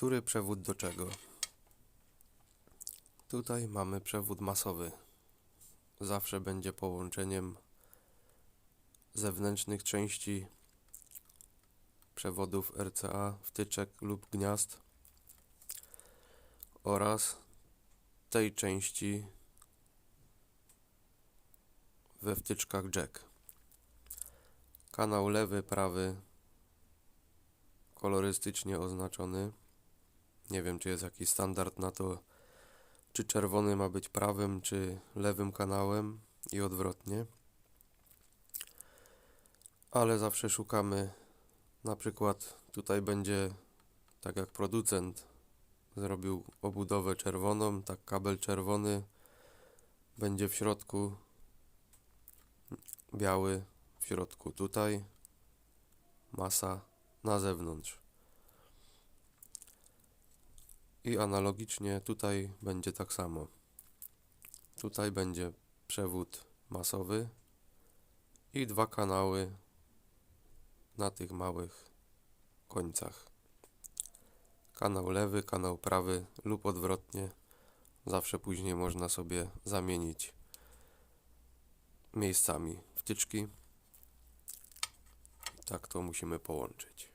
Który przewód do czego? Tutaj mamy przewód masowy. Zawsze będzie połączeniem zewnętrznych części przewodów RCA, wtyczek lub gniazd oraz tej części we wtyczkach jack. Kanał lewy, prawy kolorystycznie oznaczony. Nie wiem, czy jest jakiś standard na to, czy czerwony ma być prawym, czy lewym kanałem i odwrotnie. Ale zawsze szukamy, na przykład tutaj będzie, tak jak producent zrobił obudowę czerwoną, tak kabel czerwony będzie w środku biały, w środku tutaj, masa na zewnątrz. I analogicznie tutaj będzie tak samo. Tutaj będzie przewód masowy i dwa kanały na tych małych końcach. Kanał lewy, kanał prawy lub odwrotnie. Zawsze później można sobie zamienić miejscami wtyczki. Tak to musimy połączyć.